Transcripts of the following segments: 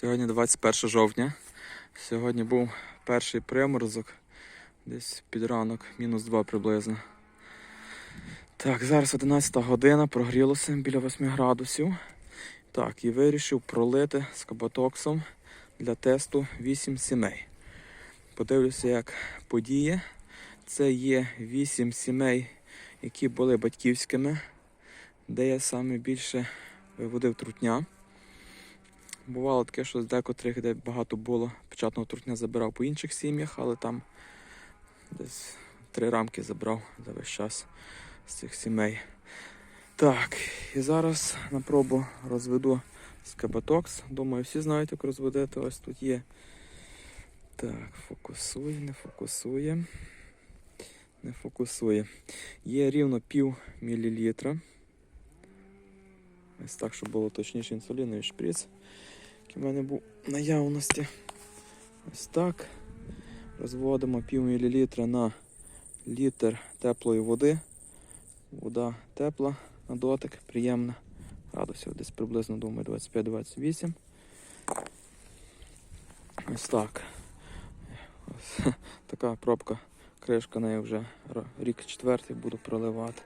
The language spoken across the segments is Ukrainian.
Сьогодні 21 жовтня. Сьогодні був перший приморозок, десь під ранок, мінус 2 приблизно. Так, зараз 11 година, прогрілося біля 8 градусів. Так, і вирішив пролити з кабатоксом для тесту 8 сімей. Подивлюся, як подіє. Це є 8 сімей, які були батьківськими, де я саме більше виводив трутня. Бувало таке, що з декотрих, де багато було печатного трутня, забирав по інших сім'ях, але там десь три рамки забрав за весь час з цих сімей. Так, і зараз на пробу розведу скабатокс. Думаю, всі знають, як розводити. Ось тут є. Так, фокусує, не фокусує. Не фокусує. Є рівно пів мілілітра. Ось так, щоб було точніше інсуліновий шприц, який в мене був наявності. Ось так. Розводимо пів мілілітра на літр теплої води. Вода тепла на дотик, приємна. Градусів десь приблизно, думаю, 25-28. Ось так. Ось така пробка, кришка нею вже рік четвертий буду проливати.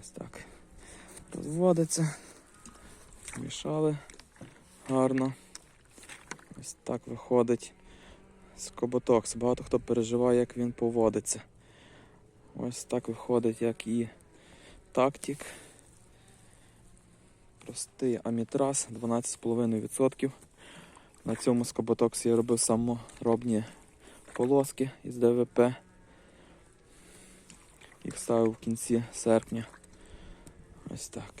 Ось так. Розводиться. Мішали гарно. Ось так виходить скоботокс. Багато хто переживає, як він поводиться. Ось так виходить, як і тактик. Простий амітраз 12,5%. На цьому скоботоксі я робив саморобні полоски із ДВП. Їх ставив в кінці серпня. Ось так.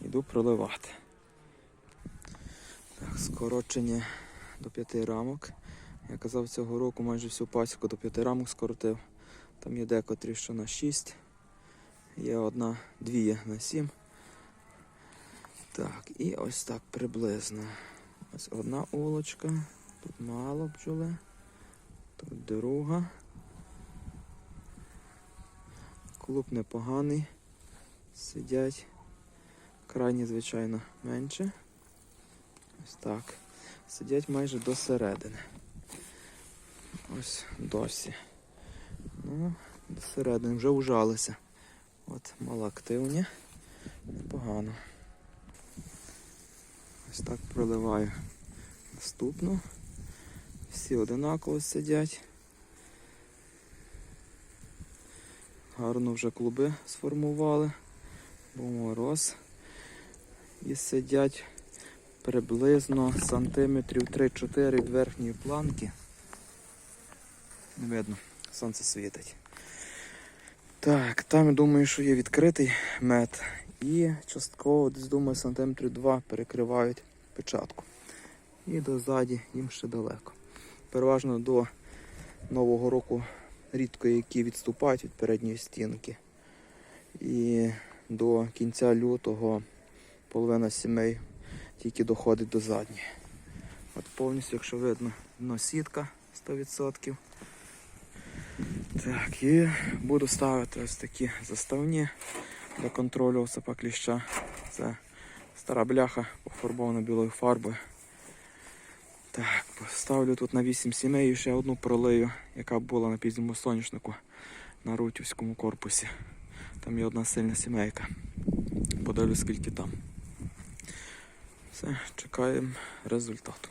Йду проливати. Так, скорочення до 5 рамок. Я казав, цього року майже всю пасіку до 5 рамок скоротив. Там є декотрі, що на 6. Є одна, дві є на 7. Так, і ось так приблизно. Ось одна улочка. Тут мало бджоли. Тут друга. Клуб непоганий. Сидять. Крайні, звичайно, менше. Ось так. Сидять майже до середини. Ось досі. Ну, до середини вже ужалися. От малоактивні. Непогано. Ось так проливаю наступну. Всі одинаково сидять. Гарно вже клуби сформували. Був мороз. І сидять приблизно сантиметрів 3-4 від верхньої планки. Не видно, сонце світить. Так, там я думаю, що є відкритий мед. І частково, десь думаю, сантиметрів 2 перекривають печатку. І до ззаді їм ще далеко. Переважно до Нового року рідко які відступають від передньої стінки. І до кінця лютого половина сімей тільки доходить до задньої. От повністю, якщо видно, дно сітка 100%. Так, і буду ставити ось такі заставні для контролю осипа кліща. Це стара бляха пофарбована білою фарбою. Так, поставлю тут на 8 сімей і ще одну пролию, яка була на пізньому соняшнику на Рутівському корпусі. Там є одна сильна сімейка. Подивлюсь, скільки там. Все, чекаємо результату.